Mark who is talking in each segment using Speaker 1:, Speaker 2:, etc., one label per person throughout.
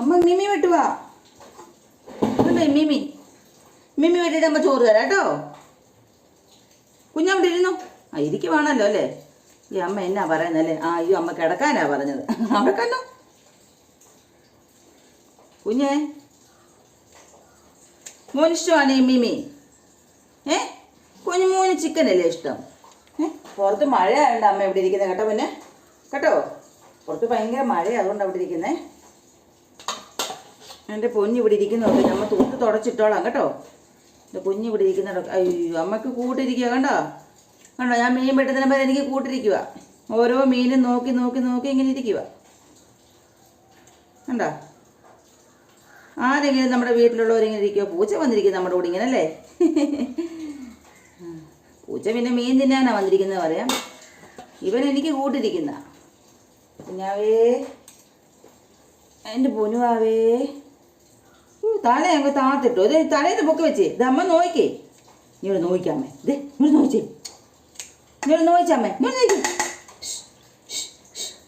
Speaker 1: അമ്മ മിമി വെട്ടുവാ മിമി. മിമി വെട്ടിട്ട് അമ്മ ചോറ് തരാം കേട്ടോ. കുഞ്ഞവിടെ ഇരുന്നു ആ ഇരിക്കുവാണല്ലോ അല്ലേ? ഈ അമ്മ എന്നാ പറയുന്നല്ലേ ആ അയ്യോ അമ്മ കിടക്കാനാ പറഞ്ഞത്. അവിടെ കണ്ടോ? കുഞ്ഞേ. മോനിഷ്ടമാണ് ഈ മിമി? ഏ? കുഞ്ഞു മോന് ചിക്കൻ അല്ലേ ഇഷ്ടം? ഏ? പുറത്ത് മഴ ആയതുകൊണ്ട് അമ്മ ഇവിടെ ഇരിക്കുന്നത് കേട്ടോ പിന്നെ കേട്ടോ? പുറത്ത് ഭയങ്കര മഴയാണ് അതുകൊണ്ട് അവിടെ ഇരിക്കുന്നേ. എന്റെ പൊന്നി ഇവിടെ ഇരിക്കുന്നുണ്ട്. നമ്മൾ തൂത്ത് തുടച്ചിട്ടോളാം കേട്ടോ. എന്റെ കുഞ്ഞ് ഇവിടെ ഇരിക്കുന്നുണ്ട്. അയ്യോ അമ്മയ്ക്ക് കൂട്ടിരിക്കുക കണ്ടോ? കണ്ടോ? ഞാൻ മീൻ വെട്ടുന്നതിന് പോലെ എനിക്ക് കൂട്ടിരിക്കുക ഓരോ മീനും നോക്കി നോക്കി നോക്കി ഇങ്ങനെ ഇരിക്കുക കണ്ടോ? ആരെങ്കിലും നമ്മുടെ വീട്ടിലുള്ളവരിങ്ങനെ ഇരിക്കുക പൂച്ച വന്നിരിക്കും നമ്മുടെ കൂടെ ഇങ്ങനെ അല്ലേ? പൂച്ച പിന്നെ മീൻ തിന്നാനാണ് വന്നിരിക്കുന്നത് പറയാം. ഇവൻ എനിക്ക് കൂട്ടിരിക്കുന്ന. കുഞ്ഞാവേ. എന്റെ പൊന്നുവാവേ. തല ഞങ്ങൾ താത്തിട്ടു. ഇത് തലേന്ന് പൊക്കി വെച്ചേ. ഇത് അമ്മ നോയിക്കേ. നീ നോയിക്കാമേ ഇത് ഇവിടെ നോയിച്ചേ. നീ ഇവിടെ നോയിച്ചാമ്മേ നീ നോക്കി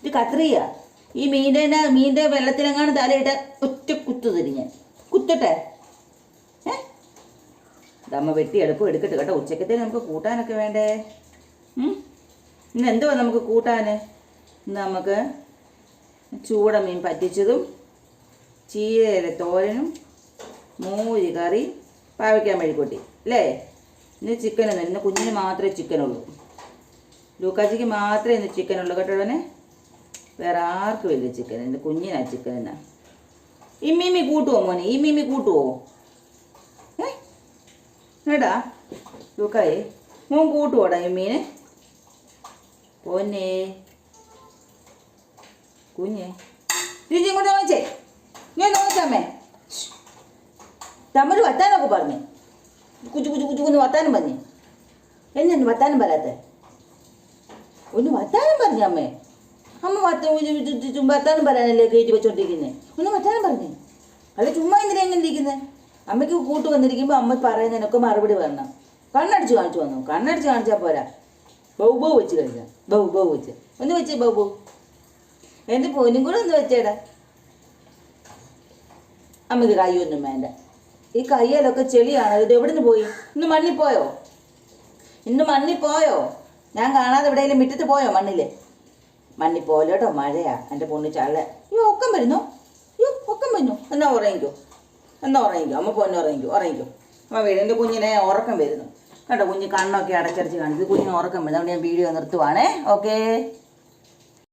Speaker 1: ഇത് കത്രിയ ഈ മീന്റെ മീന്റെ വെള്ളത്തിലെങ്ങാണ് തലയിട്ട് ഒറ്റ കുത്തു തരും ഞാൻ. കുത്തട്ടെ. ഏ? വെട്ടി എളുപ്പം എടുക്കട്ടെ കേട്ടോ. ഉച്ചക്കത്തേന് നമുക്ക് കൂട്ടാനൊക്കെ വേണ്ടേ? ഇന്ന് എന്തുവാ നമുക്ക് കൂട്ടാൻ ഇന്ന് നമുക്ക് ചൂട മീൻ പറ്റിച്ചതും ചീരയിലെ തോരനും മൂരി കറി പാവയ്ക്കാൻ മെഴുക്കൂട്ടി അല്ലേ? ഇന്ന് ചിക്കനൊന്നും ഇന്ന് കുഞ്ഞിന് മാത്രമേ ചിക്കനുള്ളൂ ലൂക്കാച്ചിക്ക് മാത്രമേ ഇന്ന് ചിക്കനുള്ളൂ കേട്ടോ അവനെ വേറെ ആർക്കും ഇല്ല ചിക്കൻ ഇന്ന് കുഞ്ഞിനാ ചിക്കൻ എന്നാ ഇമ്മിമ്മി മീമി കൂട്ടുവോ മോനെ? ഇമ്മിമ്മി മീമി കൂട്ടുവോ? ഏ? ഏടാ ലൂക്കായി മോൻ കൂട്ടുവോടാ ഇമ്മീന്? പൊന്നെ. കുഞ്ഞേ. രുചി ഇങ്ങോട്ട് നോച്ചേ ഞാൻ നോക്കാമേ തമ്മര് വത്താനൊക്കെ പറഞ്ഞു. കുച്ചു കുച്ചു കുച്ചു കുന്ന് വത്താനും പറഞ്ഞു. എന്നെ വത്താനും പറയാത്ത? ഒന്ന് വത്താനും പറഞ്ഞു അമ്മേ. അമ്മ വത്ത ചുമ്മാ വത്താനും പറയാനല്ലേ കയറ്റി വെച്ചോണ്ടിരിക്കുന്നത് ഒന്ന് വത്താനും പറഞ്ഞു. അല്ല ചുമ്മാ എന്തിനാ എങ്ങനെ ഇരിക്കുന്നത് അമ്മയ്ക്ക് കൂട്ട് വന്നിരിക്കുമ്പോൾ അമ്മ പറയുന്നതിനൊക്കെ മറുപടി വരണം. കണ്ണടിച്ച് കാണിച്ചു വന്നു. കണ്ണടിച്ച് കാണിച്ചാൽ പോരാ. ബൗ ബൗ വെച്ച് കഴിക്കാം. ബൗ ബൗ വെച്ച്. ഒന്ന് വെച്ചേ ബൗ ബൗ. എന്റെ പൊന്നും കൂടെ ഒന്ന് വെച്ചേടാ. അമ്മയ്ക്ക് കൈയൊന്നും വേണ്ട. ഈ കയ്യിലൊക്കെ ചെളിയാണ്? ഇത് നിന്ന് പോയി? ഇന്ന് മണ്ണിൽ പോയോ? ഇന്ന് മണ്ണിൽ പോയോ? ഞാൻ കാണാതെ എവിടെയെങ്കിലും മുറ്റത്ത് പോയോ മണ്ണിൽ മണ്ണിൽ പോലോ കേട്ടോ മഴയാ എന്റെ പൊണ്ണു ചള്ള അയ്യോ ഒക്കം വരുന്നു. അയ്യോ ഒക്കം വരുന്നു. എന്നാ ഉറങ്ങിക്കോ? എന്നാ ഉറങ്ങിക്കോ? അമ്മ പൊന്നെ ഉറങ്ങിക്കോ? ഉറങ്ങിക്കോ. അമ്മ വീട് എന്റെ കുഞ്ഞിനെ ഉറക്കം വരുന്നു. കേട്ടോ കുഞ്ഞ് കണ്ണൊക്കെ അടച്ചടച്ച് കാണിച്ചു കുഞ്ഞിന് ഉറക്കം വരുന്നു. അതുകൊണ്ട് ഞാൻ വീഡിയോ നിർത്തുവാണേ. ഓക്കേ?